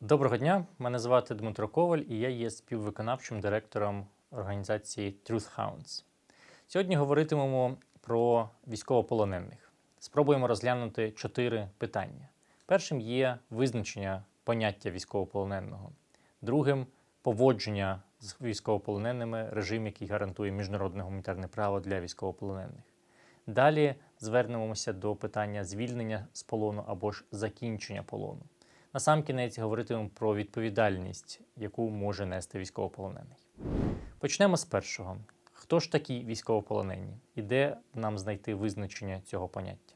Доброго дня, мене звати Дмитро Коваль, і я є співвиконавчим директором організації Truth Hounds. Сьогодні говоритимемо про військовополонених. Спробуємо розглянути чотири питання. Першим є визначення поняття військовополоненого, другим поводження з військовополоненими, режим, який гарантує міжнародне гуманітарне право для військовополонених. Далі звернемося до питання звільнення з полону або ж закінчення полону. Насамкінець говоритимемо про відповідальність, яку може нести військовополонений. Почнемо з першого. Хто ж такі військовополонені і де нам знайти визначення цього поняття?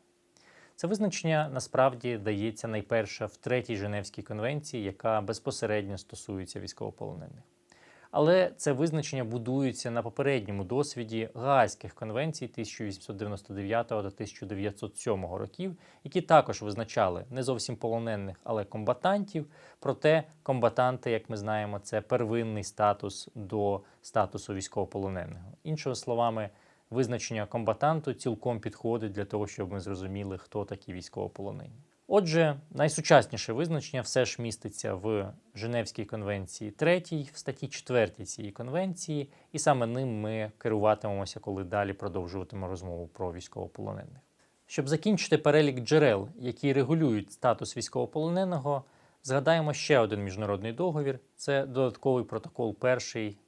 Це визначення насправді дається найперше в третій Женевській конвенції, яка безпосередньо стосується військовополонених. Але це визначення будується на попередньому досвіді Гаазьких конвенцій 1899 та 1907 років, які також визначали не зовсім полонених, але комбатантів. Проте комбатанти, як ми знаємо, це первинний статус до статусу військовополоненого. Іншими словами, визначення комбатанту цілком підходить для того, щоб ми зрозуміли, хто такі військовополонені. Отже, найсучасніше визначення все ж міститься в Женевській конвенції 3, в статті 4 цієї конвенції, і саме ним ми керуватимемося, коли далі продовжуватимемо розмову про військовополонених. Щоб закінчити перелік джерел, які регулюють статус військовополоненого, згадаємо ще один міжнародний договір це додатковий протокол 1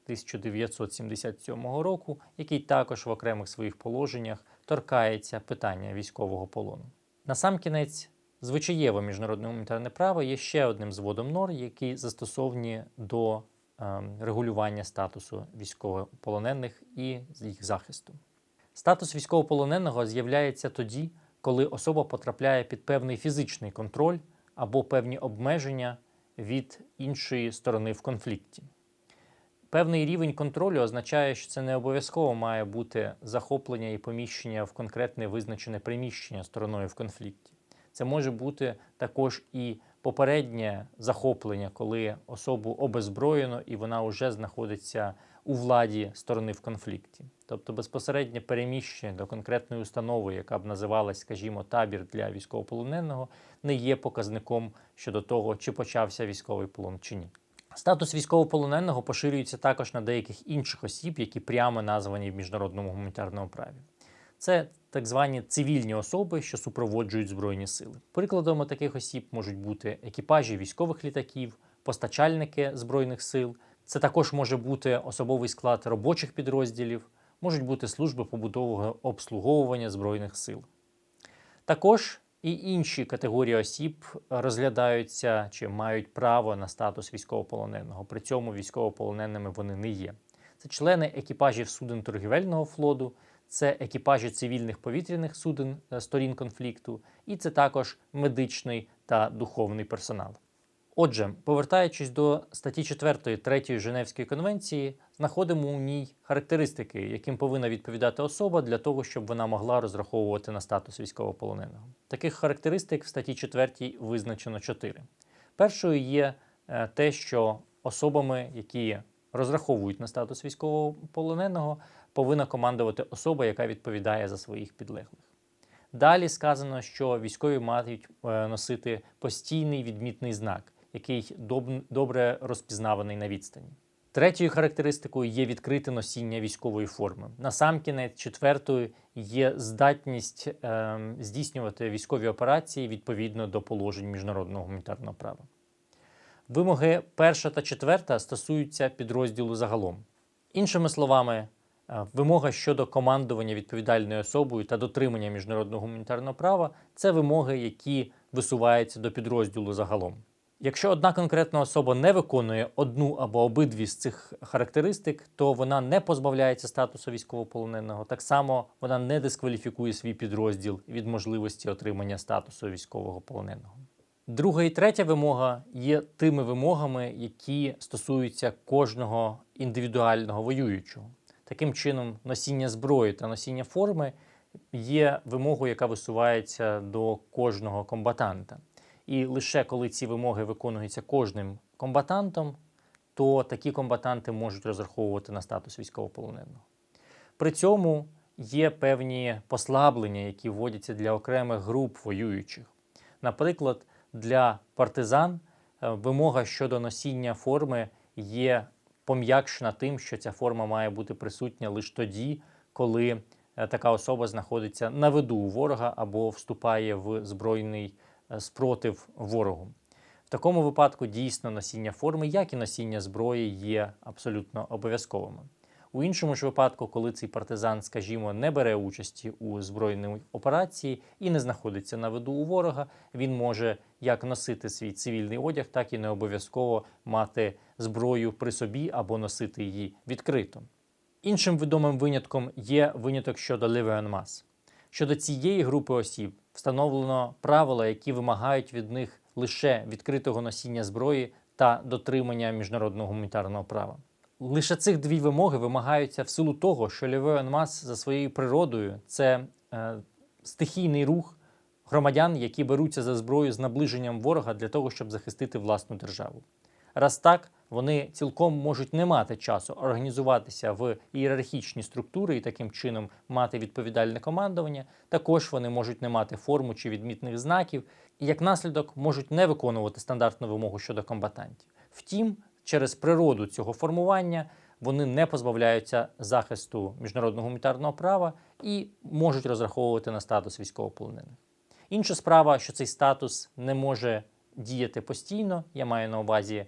1977 року, який також в окремих своїх положеннях торкається питання військового полону. Насамкінець, звичаєве міжнародне гуманітарне право є ще одним зводом норм, які застосовані до е, регулювання статусу військовополонених і їх захисту. Статус військовополоненого з'являється тоді, коли особа потрапляє під певний фізичний контроль або певні обмеження від іншої сторони в конфлікті. Певний рівень контролю означає, що це не обов'язково має бути захоплення і поміщення в конкретне визначене приміщення стороною в конфлікті. Це може бути також і попереднє захоплення, коли особу обезброєно і вона вже знаходиться у владі сторони в конфлікті. Тобто безпосереднє переміщення до конкретної установи, яка б називалась, скажімо, табір для військовополоненого, не є показником щодо того, чи почався військовий полон чи ні. Статус військовополоненого поширюється також на деяких інших осіб, які прямо названі в міжнародному гуманітарному праві. Це так звані цивільні особи, що супроводжують збройні сили. Прикладами таких осіб можуть бути екіпажі військових літаків, постачальники збройних сил. Це також може бути особовий склад робочих підрозділів, можуть бути служби побутового обслуговування збройних сил. Також і інші категорії осіб розглядаються чи мають право на статус військовополоненого. При цьому військовополоненими вони не є. Це члени екіпажів суден торгівельного флоту, це екіпажі цивільних повітряних суден е, сторін конфлікту, і це також медичний та духовний персонал. Отже, повертаючись до статті 4 3 Женевської конвенції, знаходимо у ній характеристики, яким повинна відповідати особа для того, щоб вона могла розраховувати на статус військовополоненого. Таких характеристик в статті 4 визначено 4. Першою є е, те, що особами, які розраховують на статус військовополоненого, повинна командувати особа, яка відповідає за своїх підлеглих. Далі сказано, що військові мають е, носити постійний відмітний знак, який добре розпізнаваний на відстані. Третьою характеристикою є відкрите носіння військової форми. Насамкінець, четвертою є здатність е, здійснювати військові операції відповідно до положень міжнародного гуманітарного права. Вимоги перша та четверта стосуються підрозділу загалом. Іншими словами, вимога щодо командування відповідальною особою та дотримання міжнародного гуманітарного права це вимоги, які висуваються до підрозділу загалом. Якщо одна конкретна особа не виконує одну або обидві з цих характеристик, то вона не позбавляється статусу військовополоненого. Так само вона не дискваліфікує свій підрозділ від можливості отримання статусу військового полоненого. Друга і третя вимога є тими вимогами, які стосуються кожного індивідуального воюючого. Таким чином, носіння зброї та носіння форми є вимогою, яка висувається до кожного комбатанта. І лише коли ці вимоги виконуються кожним комбатантом, то такі комбатанти можуть розраховувати на статус військовополоненого. При цьому є певні послаблення, які вводяться для окремих груп воюючих. Наприклад, для партизан е, вимога щодо носіння форми є пом'якшена тим, що ця форма має бути присутня лише тоді, коли е, така особа знаходиться на виду у ворога або вступає в збройний е, спротив ворогу. В такому випадку дійсно носіння форми, як і носіння зброї, є абсолютно обов'язковими. У іншому ж випадку, коли цей партизан, скажімо, не бере участі у збройній операції і не знаходиться на виду у ворога, він може як носити свій цивільний одяг, так і не обов'язково мати зброю при собі або носити її відкрито. Іншим відомим винятком є виняток щодо Mass. Щодо цієї групи осіб встановлено правила, які вимагають від них лише відкритого носіння зброї та дотримання міжнародного гуманітарного права. Лише цих дві вимоги вимагаються в силу того, що Лівеон Мас за своєю природою це е, стихійний рух громадян, які беруться за зброю з наближенням ворога для того, щоб захистити власну державу. Раз так, вони цілком можуть не мати часу організуватися в ієрархічні структури і таким чином мати відповідальне командування. Також вони можуть не мати форму чи відмітних знаків, і як наслідок можуть не виконувати стандартну вимогу щодо комбатантів. Втім, через природу цього формування вони не позбавляються захисту міжнародного гуманітарного права і можуть розраховувати на статус військовополонених. Інша справа, що цей статус не може діяти постійно, я маю на увазі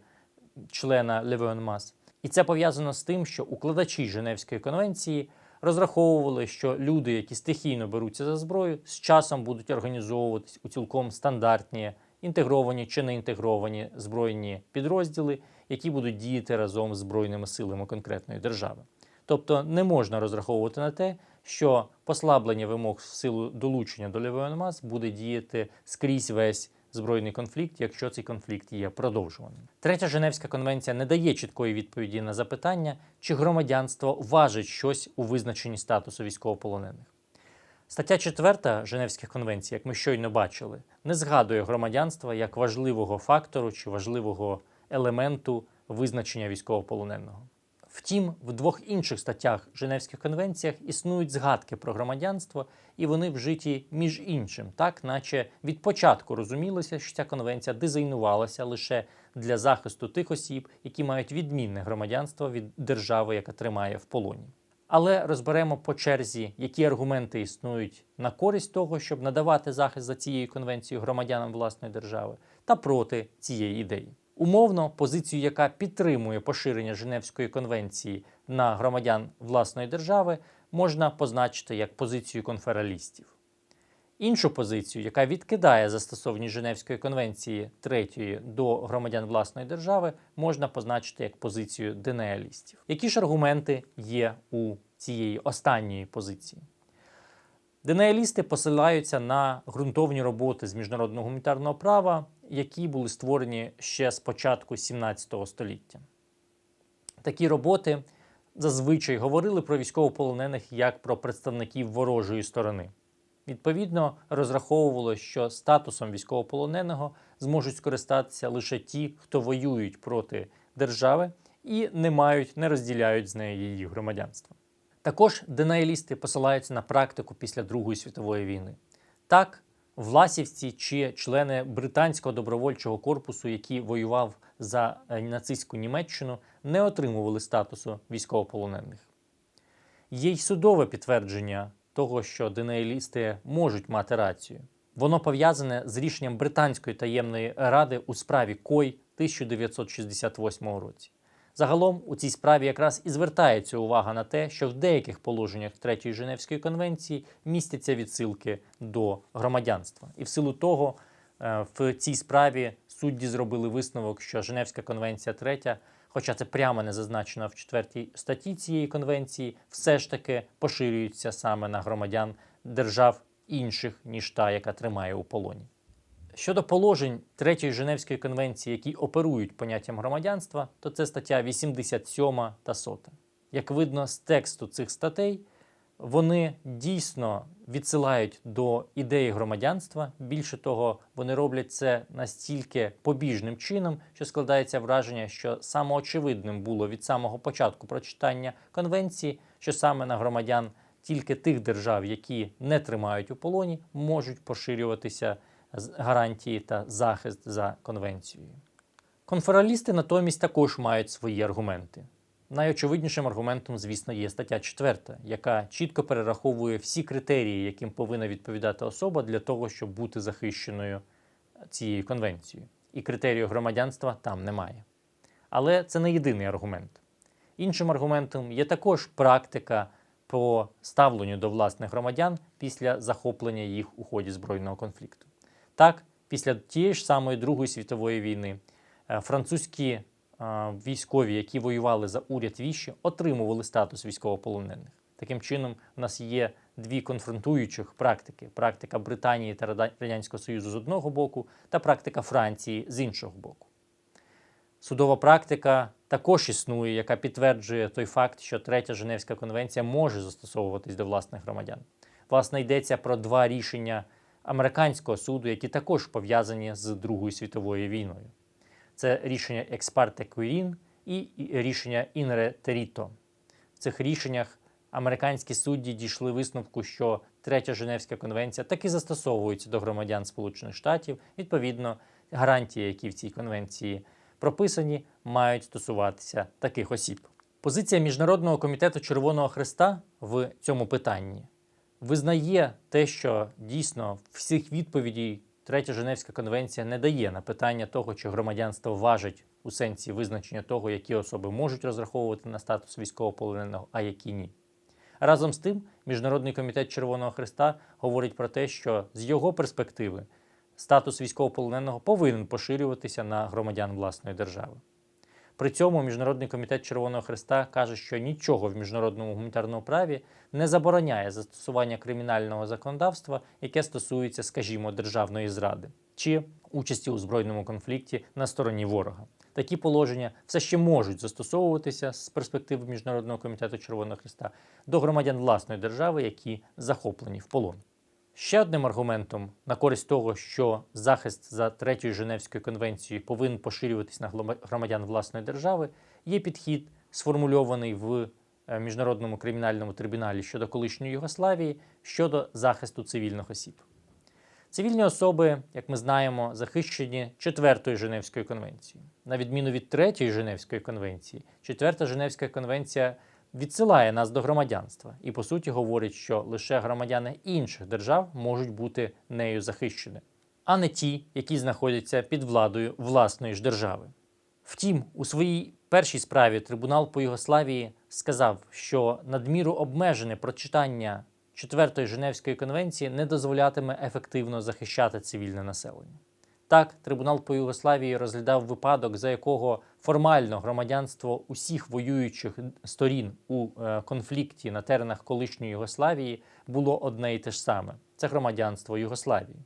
члена Левеон Мас. І це пов'язано з тим, що укладачі Женевської конвенції розраховували, що люди, які стихійно беруться за зброю, з часом будуть організовуватись у цілком стандартні інтегровані чи не інтегровані збройні підрозділи, які будуть діяти разом з збройними силами конкретної держави. Тобто не можна розраховувати на те, що послаблення вимог в силу долучення до Левіонмас буде діяти скрізь весь збройний конфлікт, якщо цей конфлікт є продовжуваним. Третя Женевська конвенція не дає чіткої відповіді на запитання, чи громадянство важить щось у визначенні статусу військовополонених. Стаття 4 Женевських конвенцій, як ми щойно бачили, не згадує громадянства як важливого фактору чи важливого елементу визначення військовополоненого. Втім, в двох інших статтях Женевських конвенціях існують згадки про громадянство, і вони вжиті між іншим, так наче від початку розумілося, що ця конвенція дизайнувалася лише для захисту тих осіб, які мають відмінне громадянство від держави, яка тримає в полоні. Але розберемо по черзі, які аргументи існують на користь того, щоб надавати захист за цією конвенцією громадянам власної держави, та проти цієї ідеї. Умовно, позицію, яка підтримує поширення Женевської конвенції на громадян власної держави, можна позначити як позицію конфералістів. Іншу позицію, яка відкидає застосованість Женевської конвенції третьої до громадян власної держави, можна позначити як позицію денеалістів. Які ж аргументи є у цієї останньої позиції? Денеалісти посилаються на ґрунтовні роботи з міжнародного гуманітарного права, які були створені ще з початку 17 століття. Такі роботи зазвичай говорили про військовополонених як про представників ворожої сторони. Відповідно, розраховувало, що статусом військовополоненого зможуть скористатися лише ті, хто воюють проти держави і не мають, не розділяють з нею її громадянство. Також денаїлісти посилаються на практику після Другої світової війни. Так, власівці чи члени британського добровольчого корпусу, які воював за е, нацистську Німеччину, не отримували статусу військовополонених. Є й судове підтвердження того, що денеалісти можуть мати рацію. Воно пов'язане з рішенням британської таємної ради у справі Кой 1968 році. Загалом у цій справі якраз і звертається увага на те, що в деяких положеннях Третьої Женевської конвенції містяться відсилки до громадянства, і в силу того е, в цій справі судді зробили висновок, що Женевська конвенція третя, хоча це прямо не зазначено в четвертій статті цієї конвенції, все ж таки поширюється саме на громадян держав інших ніж та, яка тримає у полоні. Щодо положень Третьої Женевської конвенції, які оперують поняттям громадянства, то це стаття 87 та 100. Як видно з тексту цих статей, вони дійсно відсилають до ідеї громадянства. Більше того, вони роблять це настільки побіжним чином, що складається враження, що самоочевидним було від самого початку прочитання конвенції, що саме на громадян тільки тих держав, які не тримають у полоні, можуть поширюватися гарантії та захист за конвенцією. Конфералісти натомість також мають свої аргументи. Найочевиднішим аргументом, звісно, є стаття 4, яка чітко перераховує всі критерії, яким повинна відповідати особа для того, щоб бути захищеною цією конвенцією. І критерію громадянства там немає. Але це не єдиний аргумент. Іншим аргументом є також практика по ставленню до власних громадян після захоплення їх у ході збройного конфлікту. Так, після тієї ж самої Другої світової війни е, французькі е, військові, які воювали за уряд Віші, отримували статус військовополонених. Таким чином, у нас є дві конфронтуючих практики: практика Британії та Радянського Союзу з одного боку, та практика Франції з іншого боку. Судова практика також існує, яка підтверджує той факт, що Третя Женевська конвенція може застосовуватись до власних громадян. Власне, йдеться про два рішення американського суду, які також пов'язані з Другою світовою війною. Це рішення Експарте Квірін і рішення Інре Теріто. В цих рішеннях американські судді дійшли висновку, що Третя Женевська конвенція таки застосовується до громадян Сполучених Штатів. Відповідно, гарантії, які в цій конвенції прописані, мають стосуватися таких осіб. Позиція Міжнародного комітету Червоного Христа в цьому питанні визнає те, що дійсно всіх відповідей Третя Женевська конвенція не дає на питання того, чи громадянство важить у сенсі визначення того, які особи можуть розраховувати на статус військовополоненого, а які ні. Разом з тим, Міжнародний комітет Червоного Христа говорить про те, що з його перспективи статус військовополоненого повинен поширюватися на громадян власної держави. При цьому Міжнародний комітет Червоного Христа каже, що нічого в міжнародному гуманітарному праві не забороняє застосування кримінального законодавства, яке стосується, скажімо, державної зради чи участі у збройному конфлікті на стороні ворога. Такі положення все ще можуть застосовуватися з перспективи Міжнародного комітету Червоного Христа до громадян власної держави, які захоплені в полон. Ще одним аргументом на користь того, що захист за третьою Женевською конвенцією повинен поширюватись на громадян власної держави, є підхід, сформульований в е, міжнародному кримінальному трибуналі щодо колишньої Югославії щодо захисту цивільних осіб. Цивільні особи, як ми знаємо, захищені четвертою Женевською конвенцією. На відміну від третьої Женевської конвенції, четверта Женевська конвенція відсилає нас до громадянства і, по суті, говорить, що лише громадяни інших держав можуть бути нею захищені, а не ті, які знаходяться під владою власної ж держави. Втім, у своїй першій справі трибунал по Югославії сказав, що надміру обмежене прочитання Четвертої Женевської конвенції не дозволятиме ефективно захищати цивільне населення. Так, трибунал по Югославії розглядав випадок, за якого формально громадянство усіх воюючих сторін у е, конфлікті на теренах колишньої Югославії було одне і те ж саме це громадянство Югославії.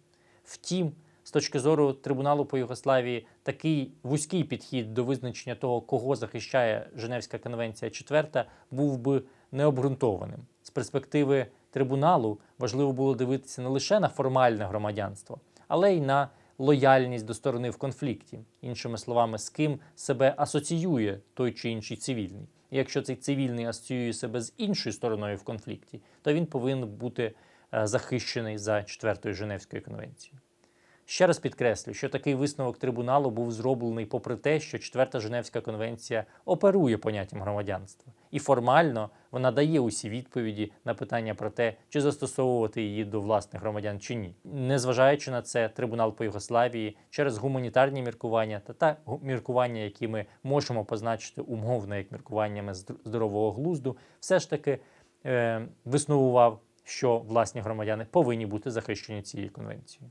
Втім, з точки зору трибуналу по Югославії, такий вузький підхід до визначення того, кого захищає Женевська конвенція 4, був би необґрунтованим. З перспективи трибуналу важливо було дивитися не лише на формальне громадянство, але й на лояльність до сторони в конфлікті, іншими словами, з ким себе асоціює той чи інший цивільний. І якщо цей цивільний асоціює себе з іншою стороною в конфлікті, то він повинен бути е, захищений за четвертою Женевською конвенцією. Ще раз підкреслю, що такий висновок трибуналу був зроблений попри те, що Четверта Женевська конвенція оперує поняттям громадянства, і формально вона дає усі відповіді на питання про те, чи застосовувати її до власних громадян чи ні. Незважаючи на це, трибунал по Югославії через гуманітарні міркування та та міркування, які ми можемо позначити умовно як міркуваннями здорового глузду, все ж таки е, висновував, що власні громадяни повинні бути захищені цією конвенцією.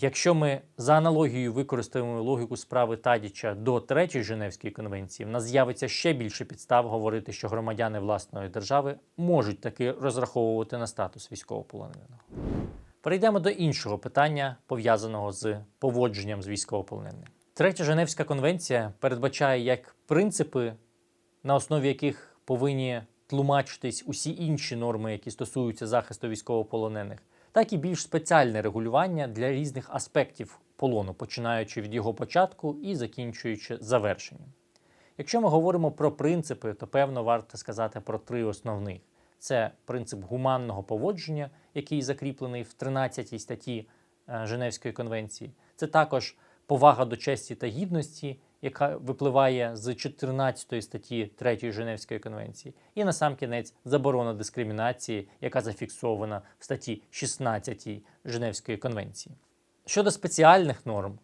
Якщо ми за аналогією використаємо логіку справи Тадіча до третьої Женевської конвенції, в нас з'явиться ще більше підстав говорити, що громадяни власної держави можуть таки розраховувати на статус військовополоненого. Перейдемо до іншого питання, пов'язаного з поводженням з військовополоненим. Третя Женевська конвенція передбачає як принципи, на основі яких повинні тлумачитись усі інші норми, які стосуються захисту військовополонених, так і більш спеціальне регулювання для різних аспектів полону, починаючи від його початку і закінчуючи завершенням. Якщо ми говоримо про принципи, то певно варто сказати про три основних: Це принцип гуманного поводження, який закріплений в 13 статті е, Женевської конвенції. Це також повага до честі та гідності, яка випливає з 14 статті 3 Женевської конвенції, і на сам кінець заборона дискримінації, яка зафіксована в статті 16 Женевської конвенції. Щодо спеціальних норм,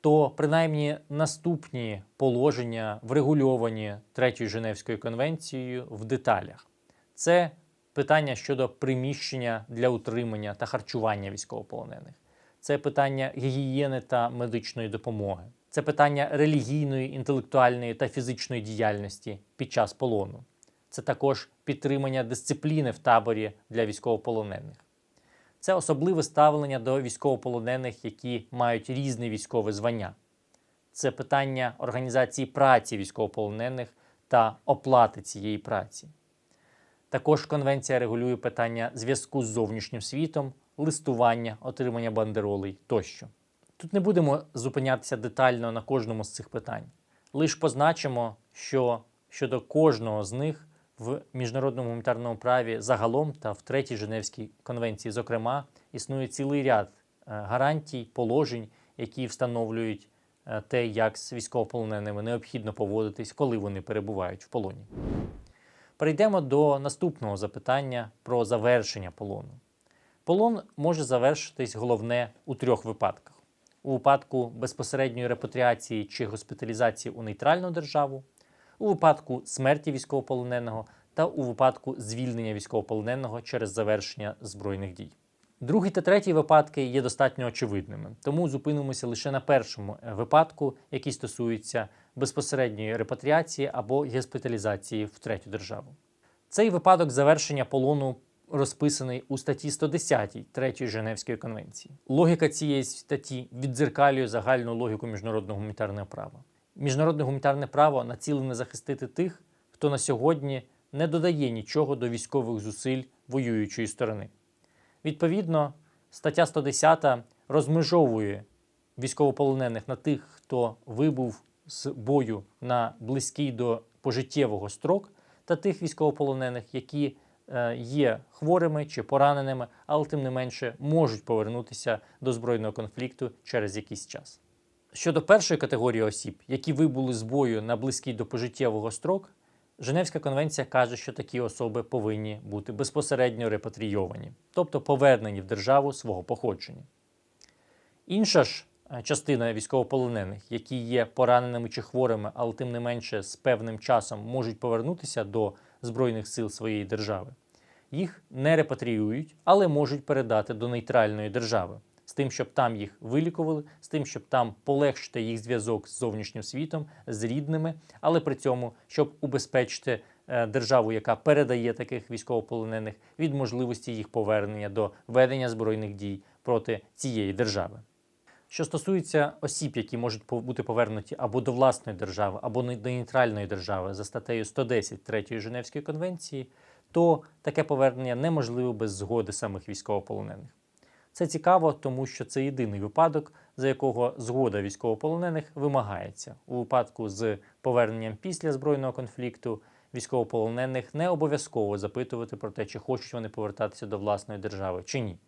то принаймні наступні положення врегульовані Третьою Женевською конвенцією в деталях. Це питання щодо приміщення для утримання та харчування військовополонених. Це питання гігієни та медичної допомоги. Це питання релігійної, інтелектуальної та фізичної діяльності під час полону. Це також підтримання дисципліни в таборі для військовополонених. Це особливе ставлення до військовополонених, які мають різне військове звання. Це питання організації праці військовополонених та оплати цієї праці. Також конвенція регулює питання зв'язку з зовнішнім світом, листування, отримання бандеролей тощо. Тут не будемо зупинятися детально на кожному з цих питань. Лише позначимо, що щодо кожного з них в міжнародному гуманітарному праві загалом та в третій Женевській конвенції, зокрема, існує цілий ряд е, гарантій, положень, які встановлюють е, те, як з військовополоненими необхідно поводитись, коли вони перебувають в полоні. Перейдемо до наступного запитання про завершення полону. Полон може завершитись головне у трьох випадках: у випадку безпосередньої репатріації чи госпіталізації у нейтральну державу, у випадку смерті військовополоненого та у випадку звільнення військовополоненого через завершення збройних дій. Другий та третій випадки є достатньо очевидними, тому зупинимося лише на першому випадку, який стосується безпосередньої репатріації або госпіталізації в третю державу. Цей випадок завершення полону розписаний у статті 110 Третьої Женевської конвенції. Логіка цієї статті віддзеркалює загальну логіку міжнародного гуманітарного права. Міжнародне гуманітарне право націлене захистити тих, хто на сьогодні не додає нічого до військових зусиль воюючої сторони. Відповідно, стаття 110 розмежовує військовополонених на тих, хто вибув з бою на близький до пожиттєвого строк, та тих військовополонених, які є хворими чи пораненими, але тим не менше можуть повернутися до збройного конфлікту через якийсь час. Щодо першої категорії осіб, які вибули з бою на близький до пожиттєвого строк, Женевська конвенція каже, що такі особи повинні бути безпосередньо репатрійовані, тобто повернені в державу свого походження. Інша ж е, частина військовополонених, які є пораненими чи хворими, але тим не менше з певним часом можуть повернутися до Збройних сил своєї держави, їх не репатріюють, але можуть передати до нейтральної держави, з тим, щоб там їх вилікували, з тим, щоб там полегшити їх зв'язок з зовнішнім світом, з рідними, але при цьому, щоб убезпечити е, державу, яка передає таких військовополонених, від можливості їх повернення до ведення збройних дій проти цієї держави. Що стосується осіб, які можуть бути повернуті або до власної держави, або до нейтральної держави за статтею 110 Третьої Женевської конвенції, то таке повернення неможливе без згоди самих військовополонених. Це цікаво, тому що це єдиний випадок, за якого згода військовополонених вимагається. У випадку з поверненням після збройного конфлікту військовополонених не обов'язково запитувати про те, чи хочуть вони повертатися до власної держави чи ні.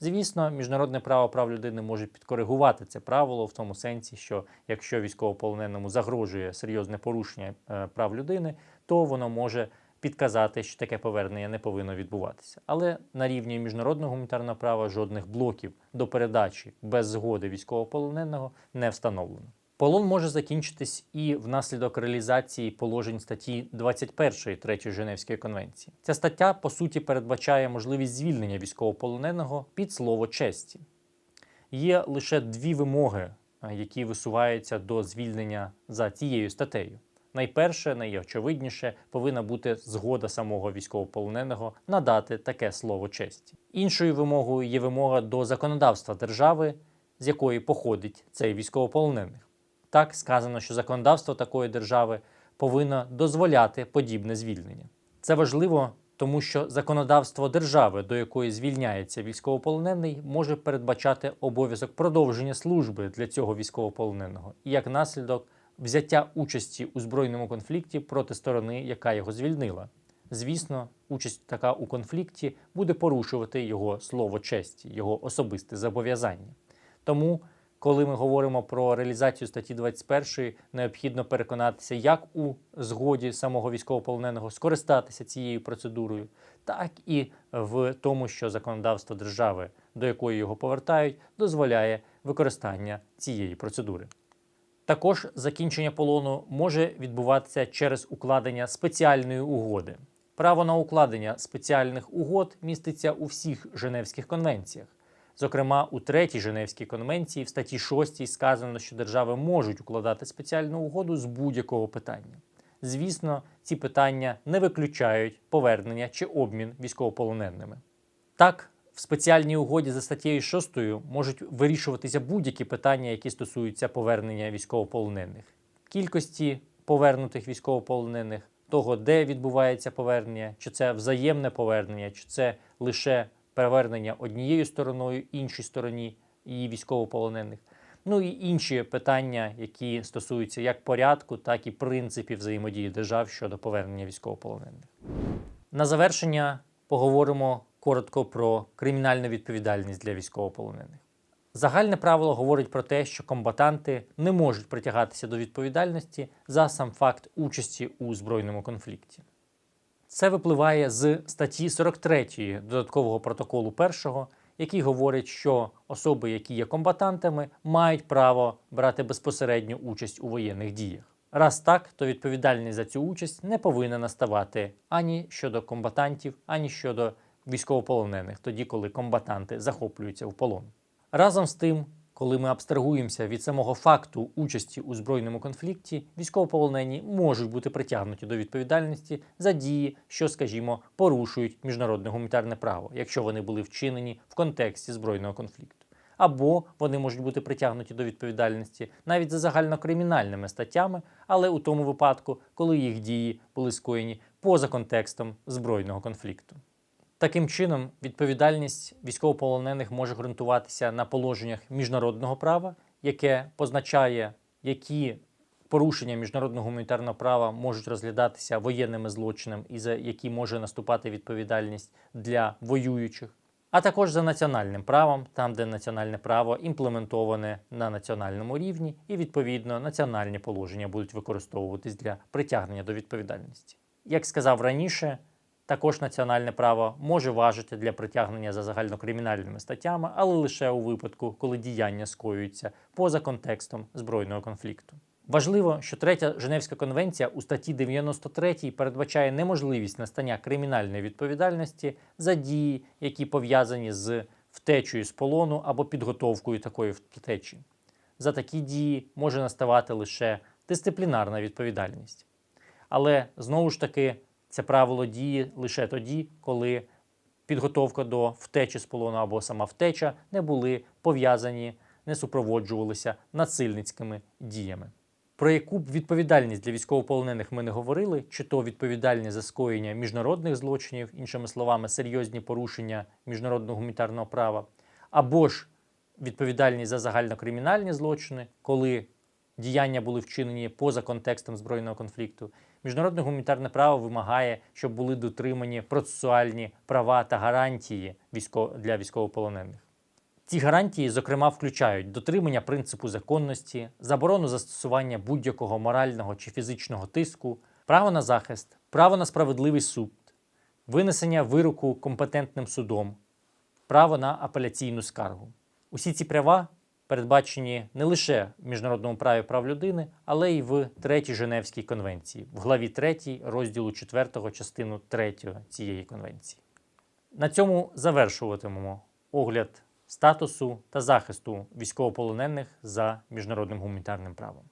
Звісно, міжнародне право прав людини може підкоригувати це правило в тому сенсі, що якщо військовополоненому загрожує серйозне порушення е, прав людини, то воно може підказати, що таке повернення не повинно відбуватися. Але на рівні міжнародного гуманітарного права жодних блоків до передачі без згоди військовополоненого не встановлено. Полон може закінчитись і внаслідок реалізації положень статті 21 Третьої Женевської конвенції. Ця стаття по суті передбачає можливість звільнення військовополоненого під слово честі. Є лише дві вимоги, е, які висуваються до звільнення за цією статтею. Найперше, найочевидніше, повинна бути згода самого військовополоненого надати таке слово честі. Іншою вимогою є вимога до законодавства держави, з якої походить цей військовополонений. Так сказано, що законодавство такої держави повинно дозволяти подібне звільнення. Це важливо, тому що законодавство держави, до якої звільняється військовополонений, може передбачати обов'язок продовження служби для цього військовополоненого і як наслідок взяття участі у збройному конфлікті проти сторони, яка його звільнила, звісно, участь така у конфлікті буде порушувати його слово честі, його особисте зобов'язання. Тому, коли ми говоримо про реалізацію статті 21, необхідно переконатися, як у згоді самого військовополоненого скористатися цією процедурою, так і в тому, що законодавство держави, до якої його повертають, дозволяє використання цієї процедури. Також закінчення полону може відбуватися через укладення спеціальної угоди. Право на укладення спеціальних угод міститься у всіх Женевських конвенціях. Зокрема, у третій Женевській конвенції в статті 6 сказано, що держави можуть укладати спеціальну угоду з будь-якого питання. Звісно, ці питання не виключають повернення чи обмін військовополоненими. Так, в спеціальній угоді за статтею 6 можуть вирішуватися будь-які питання, які стосуються повернення військовополонених, кількості повернутих військовополонених, того, де відбувається повернення, чи це взаємне повернення, чи це лише повернення однією стороною, іншій стороні її військовополонених. Ну і інші питання, які стосуються як порядку, так і принципів взаємодії держав щодо повернення військовополонених. На завершення поговоримо коротко про кримінальну відповідальність для військовополонених. Загальне правило говорить про те, що комбатанти не можуть притягатися до відповідальності за сам факт участі у збройному конфлікті. Це випливає з статті 43 додаткового протоколу першого, який говорить, що особи, які є комбатантами, мають право брати безпосередню участь у воєнних діях. Раз так, то відповідальність за цю участь не повинна наставати ані щодо комбатантів, ані щодо військовополонених, тоді коли комбатанти захоплюються в полон. Разом з тим, коли ми абстрагуємося від самого факту участі у збройному конфлікті, військовополонені можуть бути притягнуті до відповідальності за дії, що, скажімо, порушують міжнародне гуманітарне право, якщо вони були вчинені в контексті збройного конфлікту. Або вони можуть бути притягнуті до відповідальності навіть за загальнокримінальними статтями, але у тому випадку, коли їх дії були скоєні поза контекстом збройного конфлікту. Таким чином, відповідальність військовополонених може ґрунтуватися на положеннях міжнародного права, яке позначає, які порушення міжнародного гуманітарного права можуть розглядатися воєнними злочинами і за які може наступати відповідальність для воюючих, а також за національним правом, там, де національне право імплементоване на національному рівні, і відповідно національні положення будуть використовуватись для притягнення до відповідальності. Як сказав раніше. Також національне право може важити для притягнення за загальнокримінальними статтями, але лише у випадку, коли діяння скоюються поза контекстом збройного конфлікту. Важливо, що третя Женевська конвенція у статті 93 передбачає неможливість настання кримінальної відповідальності за дії, які пов'язані з втечею з полону або підготовкою такої втечі. За такі дії може наставати лише дисциплінарна відповідальність. Але знову ж таки. Це правило діє лише тоді, коли підготовка до втечі з полону або сама втеча не були пов'язані, не супроводжувалися насильницькими діями. Про яку б відповідальність для військовополонених ми не говорили, чи то відповідальність за скоєння міжнародних злочинів, іншими словами, серйозні порушення міжнародного гуманітарного права, або ж відповідальність за загальнокримінальні злочини, коли діяння були вчинені поза контекстом збройного конфлікту. Міжнародне гуманітарне право вимагає, щоб були дотримані процесуальні права та гарантії для військовополонених. Ці гарантії, зокрема, включають дотримання принципу законності, заборону застосування будь-якого морального чи фізичного тиску, право на захист, право на справедливий суд, винесення вироку компетентним судом, право на апеляційну скаргу. Усі ці права передбачені не лише в міжнародному праві прав людини, але й в третій Женевській конвенції, в главі 3 розділу 4 частину 3 цієї конвенції. На цьому завершуватимемо огляд статусу та захисту військовополонених за міжнародним гуманітарним правом.